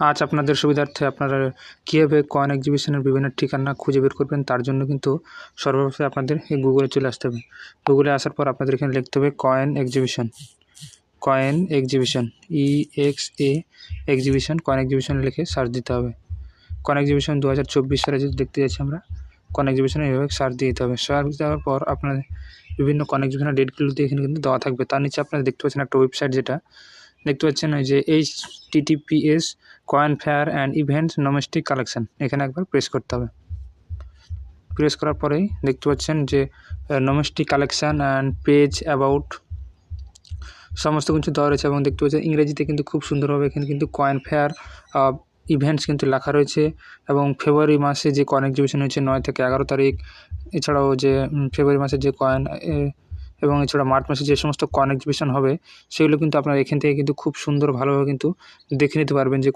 আজ আপনাদের সুবিধার্থে আপনারা কীভাবে কয়েন এক্সিবিশনের বিভিন্ন ঠিকানা খুঁজে বের করবেন, তার জন্য কিন্তু সর্বপ্রথমে আপনাদের এই গুগলে চলে আসতে হবে। গুগলে আসার পর আপনাদের এখানে লিখতে হবে coin exhibition. Coin exhibition E X A exhibition, coin exhibition লিখে সার্চ দিতে হবে। কয়েন এক্সিবিশন দু হাজার চব্বিশ সালে যদি দেখতে যাচ্ছি আমরা, কয়েন এক্সিবিশনে এইভাবে সার্চ দিয়ে দিতে হবে। সার্চ দেওয়ার পর আপনার বিভিন্ন কয়েন এক্সিবিশনের ডেটগুলো দিয়ে এখানে কিন্তু দেওয়া থাকবে। তার নিচে আপনারা দেখতে পাচ্ছেন একটা ওয়েবসাইট যেটা দেখতে পাচ্ছেন ওই যে H TTPS coin fair and events domestic collection এখানে একবার প্রেস করতে হবে। প্রেস করার পরেই দেখতে পাচ্ছেন যে domestic collection and page about সমস্ত কিছু দেওয়া রয়েছে এবং দেখতে পাচ্ছেন ইংরেজিতে কিন্তু খুব সুন্দরভাবে এখানে কিন্তু কয়েন ফেয়ার ইভেন্টস কিন্তু লেখা রয়েছে এবং ফেব্রুয়ারি মাসে যে কয়েন এক্সিবিশন হয়েছে নয় থেকে এগারো তারিখ, এছাড়াও যে ফেব্রুয়ারি মাসে যে কয়েন এবং এছাড়া মার্চ মাসে যে সমস্ত এক্সিবিশন হবে, সেগুলো কিন্তু আপনারা এখান থেকে কিন্তু খুব সুন্দর ভালোভাবে কিন্তু দেখে নিতে পারবেন যে